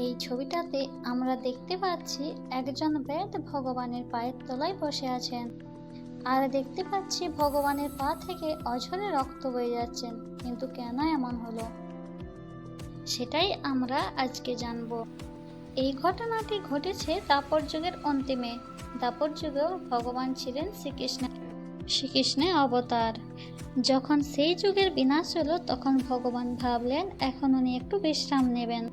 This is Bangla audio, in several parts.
এই ছবিটাতে আমরা দেখতে পাচ্ছি একজন বেদ ভগবানের পায়ের তলায় বসে আছেন। আর দেখতে পাচ্ছি ভগবানের পা থেকে অঝরে রক্ত বয়ে যাচ্ছেন কিন্তু কেন এমন হলো? সেটাই আমরা আজকে জানব। এই ঘটনাটি ঘটেছে দাপর যুগের অন্তিমে। দাপর যুগেও ভগবান ছিলেন শ্রীকৃষ্ণ, শ্রীকৃষ্ণের অবতার। যখন সেই যুগের বিনাশ হলো, তখন ভগবান ভাবলেন, এখন উনি একটু বিশ্রাম নেবেন।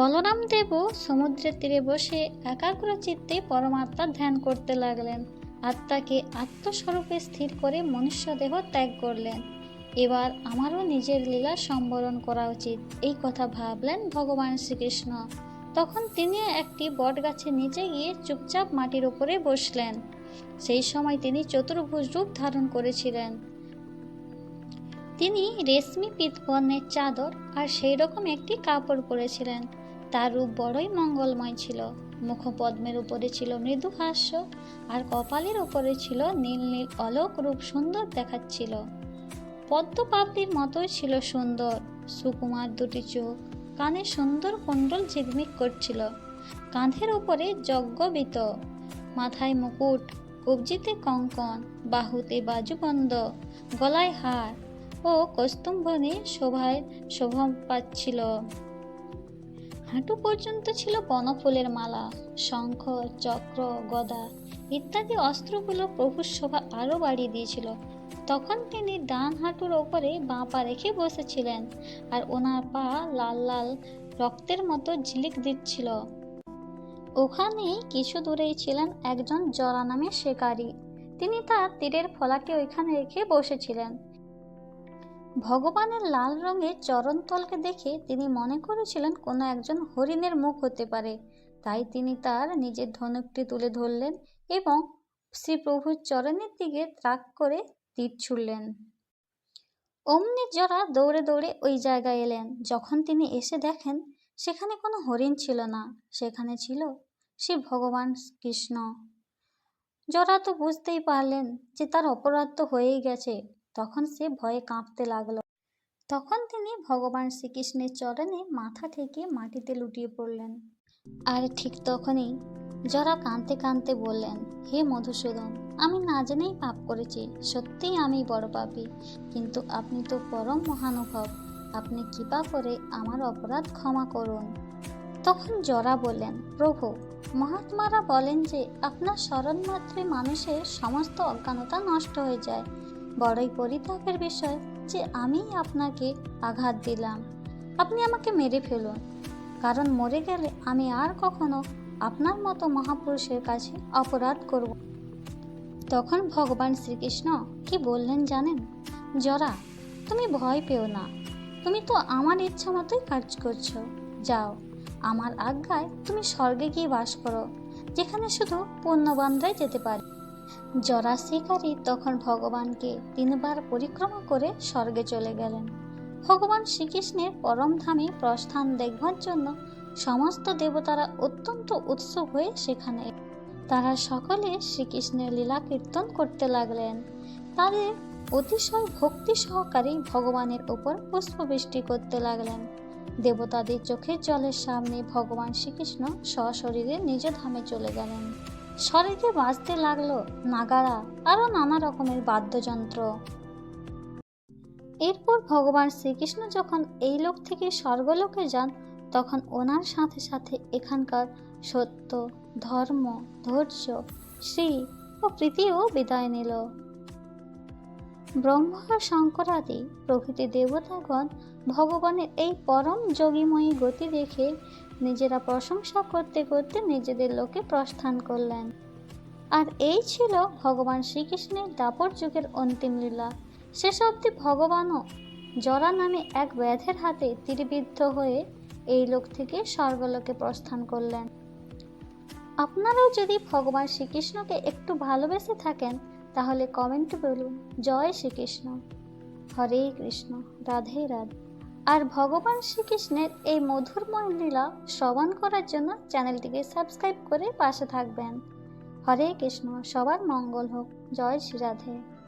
বলরাম দেবও সমুদ্রের তীরে বসে একাগ্র চিত্তে পরমাত্মার ধ্যান করতে লাগলেন। আত্মাকে আত্মস্বরূপে স্থির করে মনুষ্য দেহ ত্যাগ করলেন। এবার আমারও নিজের লীলা সম্বরণ করা উচিত, এই কথা ভাবলেন ভগবান শ্রীকৃষ্ণ। তখন তিনি একটি বটগাছের নিচে গিয়ে চুপচাপ মাটির উপরে বসলেন। সেই সময় তিনি চতুর্ভুজ রূপ ধারণ করেছিলেন। তিনি রেশমি পিতবর্ণের চাদর আর সেই রকম একটি কাপড় পরেছিলেন। তার রূপ বড়ই মঙ্গলময় ছিল। মুখপদ্মের উপরে ছিল মৃদু হাস্য, আর কপালের উপরে ছিল নীল নীল অলোক রূপ সুন্দর দেখাচ্ছিল। পদ্ম পাপড়ির মতোই ছিল সুন্দর। সুকুমার দুটি চোখ, কানে সুন্দর কুণ্ডল ঝিকমিক করছিল। কাঁধের উপরে যজ্ঞবিত, মাথায় মুকুট, কবজিতে কঙ্কন, বাহুতে বাজুবন্ধ, গলায় হার ও কস্তুম্ভনে শোভায় শোভা পাচ্ছিল। হাঁটু পর্যন্ত ছিল বনফুলের মালা, শঙ্খ, চক্র, গদা ইত্যাদি অস্ত্রগুলো প্রভুর শোভা আরও বাড়িয়ে দিয়েছিল। তখন তিনি ডান হাঁটুর ওপরে বাঁ পা রেখে বসেছিলেন আর ওনার পা লাল লাল রক্তের মতো ঝিলিক দিচ্ছিল। ওখানে কিছু দূরেই ছিলেন একজন জরা নামে শিকারী। তিনি তার তীরের ফলাকে ওইখানে রেখে বসেছিলেন। ভগবানের লাল রঙের চরণতলকে দেখে তিনি মনে করেছিলেন কোনো একজন হরিণের মুখ হতে পারে। তাই তিনি তার নিজের ধনুকটি তুলে ধরলেন এবং শ্রীপ্রভুর চরণের দিকে ত্রাক করে তীর ছুড়লেন। অমনি জরা দৌড়ে দৌড়ে ওই জায়গায় এলেন। যখন তিনি এসে দেখেন, সেখানে কোনো হরিণ ছিল না। সেখানে ছিল শ্রী ভগবান কৃষ্ণ। জরা তো বুঝতেই পারলেন যে তার অপরাধ তো হয়েই গেছে। তখন সে ভয়ে কাঁপতে লাগল। তখন তিনি ভগবান শ্রীকৃষ্ণের চরণে মাথা ঠেকিয়ে মাটিতে লুটিয়ে পড়লেন। আর ঠিক তখনই জরা কাঁদতে কাঁদতে বললেন, হে মধুসূদন, আমি না জেনেই পাপ করেছি, সত্যিই আমি বড় পাপী। কিন্তু আপনি তো পরম মহানুভব, আপনি কৃপা করে আমার অপরাধ ক্ষমা করুন। তখন জরা বললেন, প্রভু, মহাত্মারা বলেন যে আপনার স্মরণ মাত্রে মানুষের সমস্ত অজ্ঞানতা নষ্ট হয়ে যায়। বড়ই পরিতাপের বিষয় যে আমি আপনাকে আঘাত দিলাম। আপনি আমাকে মেরে ফেলুন। কারণ মরে গেলে আমি আর কখনো আপনার মতো মহাপুরুষের কাছে অপরাধ করব। তখন ভগবান শ্রীকৃষ্ণ কি বললেন জানেন? জরা তুমি ভয় পেও না। তুমি তো আমার ইচ্ছা মতোই কাজ করছ। যাও, আমার আজ্ঞায় তুমি স্বর্গে গিয়ে বাস করো, যেখানে শুধু পুণ্যবানরাই যেতে পারে। জরা শিকারী তখন ভগবানকে তিনবার পরিক্রমা করে স্বর্গে চলে গেলেন। ভগবান শ্রীকৃষ্ণের পরম ধামে প্রস্থান দেখবার জন্য সমস্ত দেবতারা অত্যন্ত উৎসুক হয়ে সেখানে তারা সকলে শ্রীকৃষ্ণের লীলা কীর্তন করতে লাগলেন। তাদের অতিশয় ভক্তি সহকারে ভগবানের ওপর পুষ্পবৃষ্টি করতে লাগলেন। দেবতাদের চোখের জলের সামনে ভগবান শ্রীকৃষ্ণ সশরীরে নিজ ধামে চলে গেলেন। স্বর্গে বাজতে লাগল নাগারা আরও নানা রকমের বাদ্যযন্ত্র। এরপর ভগবান শ্রীকৃষ্ণ যখন এই লোক থেকে স্বর্গলোকে যান, তখন ওনার সাথে সাথে এখানকার সত্য, ধর্ম, ধৈর্য শ্রী ও প্রীতিও বিদায় নিল। ব্রহ্মা শঙ্করাদি প্রভৃতি দেবতাগণ ভগবানের এই পরম যোগীময়ী গতি দেখে নিজেরা প্রশংসা করতে করতে নিজেদের লোকে প্রস্থান করলেন। আর এই ছিল ভগবান শ্রীকৃষ্ণের দাপর যুগের অন্তিম লীলা। শেষ অবধি ভগবানও জরা নামে এক ব্যাধের হাতে তীরবিদ্ধ হয়ে এই লোক থেকে স্বর্গলোকে প্রস্থান করলেন। আপনারাও যদি ভগবান শ্রীকৃষ্ণকে একটু ভালোবেসে থাকেন, তাহলে কমেন্টে বলুন, জয় শ্রীকৃষ্ণ। হরে কৃষ্ণ, রাধে রাধে। আর ভগবান শ্রীকৃষ্ণের এই মধুর লীলা শ্রবণ করার জন্য চ্যানেলটিকে সাবস্ক্রাইব করে পাশে থাকবেন। হরে কৃষ্ণ, সবার মঙ্গল হোক। জয় শ্রী রাধে।